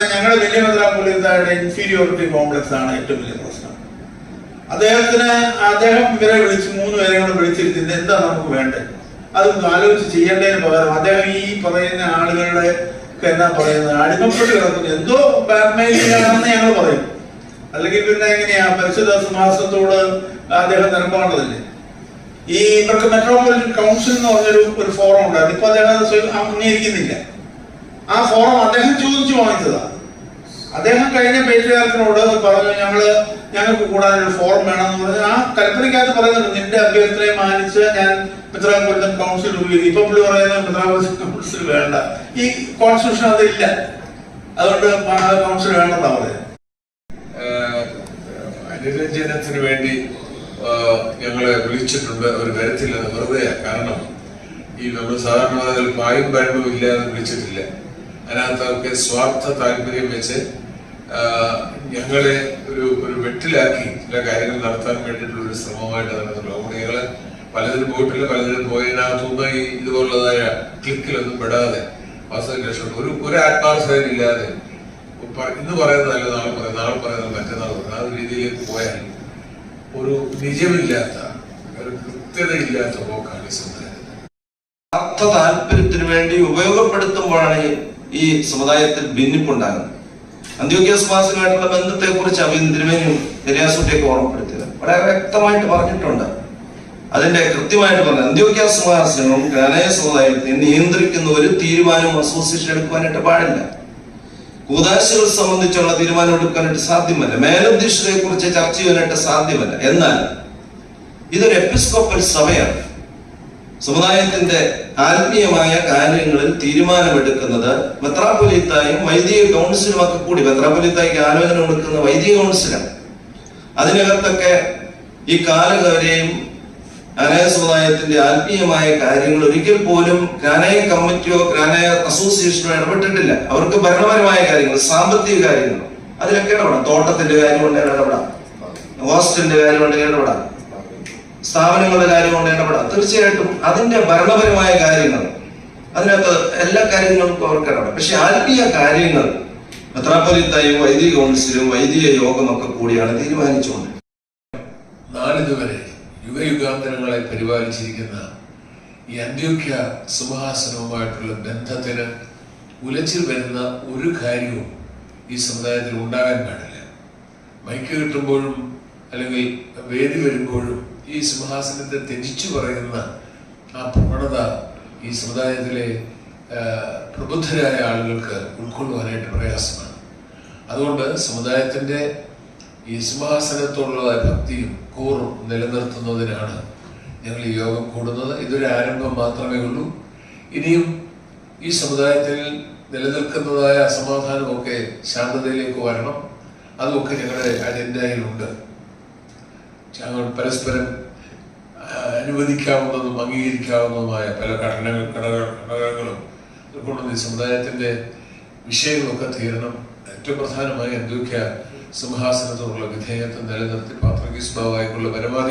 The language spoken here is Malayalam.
ഞങ്ങളുടെ വലിയ മെത്രാപ്പൊലിത്തായുടെ ഇൻഫീരിയോറിറ്റി കോംപ്ലക്സ് ആണ് ഏറ്റവും വലിയ പ്രശ്നം. അദ്ദേഹത്തിന് അദ്ദേഹം ഇവരെ വിളിച്ച് മൂന്ന് പേരെ കൂടെ വിളിച്ചിരുത്തിന്റെ എന്താ നമുക്ക് വേണ്ടത്? അതൊന്നും ആലോചിച്ച് ചെയ്യേണ്ടതിന് പകരം അദ്ദേഹം ഈ പറയുന്ന ആളുകളുടെ എന്നാ പറയുന്നത്? അടിമപ്പെട്ട് കിടക്കുന്നു. എന്തോ ബാക്ക്മെയിലിംഗ് ആണെന്ന് ഞങ്ങൾ പറയും. അല്ലെങ്കിൽ പിന്നെ എങ്ങനെയാ? പരിശുദ്ധ സമാസത്തോട് അദ്ദേഹം നിലപാടുള്ളതല്ലേ ഈ ഇവർക്ക് മെട്രോപൊളിറ്റൻ കൗൺസിൽ എന്ന് പറഞ്ഞൊരു ഒരു ഫോറം ഉണ്ടായിരുന്നു. ഇപ്പൊ അദ്ദേഹം അംഗീകരിക്കുന്നില്ല. ആ ഫോറം അദ്ദേഹം ചോദിച്ചു വാങ്ങിച്ചതാ. അദ്ദേഹം കഴിഞ്ഞ പേറ്റുകാർക്കിനോട് പറഞ്ഞു ഞങ്ങൾ ഞങ്ങൾക്ക് കൂടാൻ ഒരു ഫോറം വേണമെന്ന് പറഞ്ഞു ആ കൽപ്പനയ്ക്കകത്ത് പറയുന്നുണ്ട് നിന്റെ അഭ്യർത്ഥനയെ മാനിച്ച് ഞാൻ മിത്രാപുരത്തൻ കൗൺസിൽ രൂപീകരിക്കും ഇപ്പൊ പുള്ളി പറയുന്നത് മിത്രാപുരത്തൻ കൗൺസിൽ വേണ്ട. ഈ കോൺസ്റ്റിറ്റ്യൂഷൻ അതില്ല അതുകൊണ്ട് കൗൺസിൽ വേണ്ടെന്നാ പറയുന്നത്. അനുരഞ്ജനത്തിന് വേണ്ടി ഞങ്ങളെ വിളിച്ചിട്ടുണ്ട്. അവർ വരത്തില്ല വെറുതെ കാരണം ഈ നമ്മൾ സാധാരണ പായും പഴമ്പും ഇല്ലാതെ വിളിച്ചിട്ടില്ല. അതിനകത്തൊക്കെ സ്വാർത്ഥ താല്പര്യം വെച്ച് ഞങ്ങളെ ഒരു ഒരു വെട്ടിലാക്കി ചില കാര്യങ്ങൾ നടത്താൻ വേണ്ടിയിട്ടുള്ള ഒരു ശ്രമമായിട്ട് നടന്നിട്ടുള്ളത് അതുകൊണ്ട് ഞങ്ങൾ പലതിനും പോയിട്ടില്ല പലതിനും പോയതിനകത്തുനിന്ന് ഈ ഇതുപോലുള്ളതായ ക്ലിക്കിലൊന്നും പെടാതെ വാസ്തവം രക്ഷപ്പെട്ടു ഒരു ഒരു ആത്മാർത്ഥത ഇല്ലാതെ പ- ഇന്ന് പറയുന്നതല്ല നാളെ പറയുന്നത് നാളെ പറയുന്നത് മറ്റന്നാൾ പറയുന്നത്. ആ ഒരു രീതിയിലേക്ക് പോയാൽ ഒരു നിജമില്ലാത്ത ഒരു കൃത്യതയില്ലാത്ത പോക്കാണ് ഈ സമുദായത്തിന് അർത്ഥ താല്പര്യത്തിന് വേണ്ടി ഉപയോഗപ്പെടുത്തുമ്പോഴാണ് ഈ- സമുദായത്തിൽ ഭിന്നിപ്പുണ്ടാകുന്നത് അന്ത്യോഗ്യാസ് മാസമായിട്ടുള്ള ബന്ധത്തെ കുറിച്ച് അഭിന്ദ്രമേനും എരിയാസുട്ടിയൊക്കെ ഓർമ്മപ്പെടുത്തിയത് വളരെ വ്യക്തമായിട്ട് പറഞ്ഞിട്ടുണ്ട്. അതിന്റെ കൃത്യമായിട്ട് പറഞ്ഞു അന്ത്യോഗ്യാസ് ഗ്രാനയ സമുദായത്തെ നിയന്ത്രിക്കുന്ന ഒരു തീരുമാനവും അസോസിയേഷൻ എടുക്കുവാനായിട്ട് പാടില്ല. കൂതാശികൾ സംബന്ധിച്ചുള്ള തീരുമാനം എടുക്കാനായിട്ട് സാധ്യമല്ല. മേലധ്യക്ഷതയെ കുറിച്ച് ചർച്ച ചെയ്യാനായിട്ട് സാധ്യമല്ല. എന്നാൽ ഇതൊരു എപ്പിസ്കോപ്പൽ സഭയാണ്. സമുദായത്തിന്റെ ആത്മീയമായ കാര്യങ്ങളിൽ തീരുമാനമെടുക്കുന്നത് മെത്രാപ്പൊലിത്തായും വൈദിക കൗൺസിലും ഒക്കെ കൂടി മെത്രാപ്പൊലിത്തായിക്ക് ആലോചന കൊടുക്കുന്ന വൈദിക കൗൺസിലാണ്. അതിനകത്തൊക്കെ ഈ കാലം കാനായ സമുദായത്തിന്റെ ആത്മീയമായ കാര്യങ്ങൾ ഒരിക്കൽ പോലും കാനായ കമ്മിറ്റിയോ കാനായ അസോസിയേഷനോ ഇടപെട്ടിട്ടില്ല. അവർക്ക് ഭരണപരമായ കാര്യങ്ങൾ സാമ്പത്തിക കാര്യങ്ങൾ. അതിലൊക്കെ ഇടപെടാം. തോട്ടത്തിന്റെ കാര്യം ഉണ്ടെങ്കിൽ ഇടപെടാം. ഹോസ്റ്റലിന്റെ കാര്യം ഉണ്ടെങ്കിൽ ഇടപെടാം. സ്ഥാപനങ്ങളുടെ കാര്യം കൊണ്ട് ഇടപെടാം തീർച്ചയായിട്ടും അതിന്റെ ഭരണപരമായ കാര്യങ്ങൾ അതിനകത്ത് എല്ലാ കാര്യങ്ങൾക്കും അവർക്ക് ഇടപെടാം പക്ഷെ ആത്മീയ കാര്യങ്ങൾ മെത്രാപ്പൊലിത്തായും വൈദിക കൗൺസിലും വൈദിക യോഗമൊക്കെ കൂടിയാണ് തീരുമാനിച്ചുകൊണ്ട്. നാളിതുവരെ യുഗയുഗാന്തരങ്ങളെ പരിപാലിച്ചിരിക്കുന്ന ഈ അന്ത്യോഖ്യ സിംഹാസനവുമായിട്ടുള്ള ബന്ധത്തിന് ഉലച്ചിൽ വരുന്ന ഒരു കാര്യവും ഈ സമുദായത്തിൽ ഉണ്ടാകാൻ പാടില്ല. മൈക്ക് കിട്ടുമ്പോഴും അല്ലെങ്കിൽ വേദി വരുമ്പോഴും ഈ സിംഹാസനത്തെ ത്യജിച്ചു പറയുന്ന ആ പ്രവണത ഈ സമുദായത്തിലെ പ്രബുദ്ധരായ ആളുകൾക്ക് ഉൾക്കൊള്ളുവാനായിട്ട് പ്രയാസമാണ്. അതുകൊണ്ട് സമുദായത്തിന്റെ ഈ സിംഹാസനത്തോടുള്ള ഭക്തിയും കൂറും നിലനിർത്തുന്നതിനാണ് ഞങ്ങൾ ഈ യോഗം കൂടുന്നത്. ഇതൊരു ആരംഭം മാത്രമേ ഉള്ളൂ. ഇനിയും ഈ സമുദായത്തിൽ നിലനിൽക്കുന്നതായ അസമാധാനമൊക്കെ ശാന്തതയിലേക്ക് വരണം. അതുമൊക്കെ ഞങ്ങളുടെ അജണ്ടയിലുണ്ട്. ഞങ്ങൾ പരസ്പരം അനുവദിക്കാവുന്നതും അംഗീകരിക്കാവുന്നതുമായ പല ഘടനകൾ ഘടക ഘടകങ്ങളും ഉൾക്കൊള്ളുന്ന ഈ സമുദായത്തിന്റെ വിഷയങ്ങളൊക്കെ തീരണം. ഏറ്റവും പ്രധാനമായി എന്തൊക്കെയാ സിംഹാസനത്തോടുള്ള വിധേയത്വം നിലനിർത്തി പാത്രകീസ് ബാവായിക്കുള്ള പരമാവധി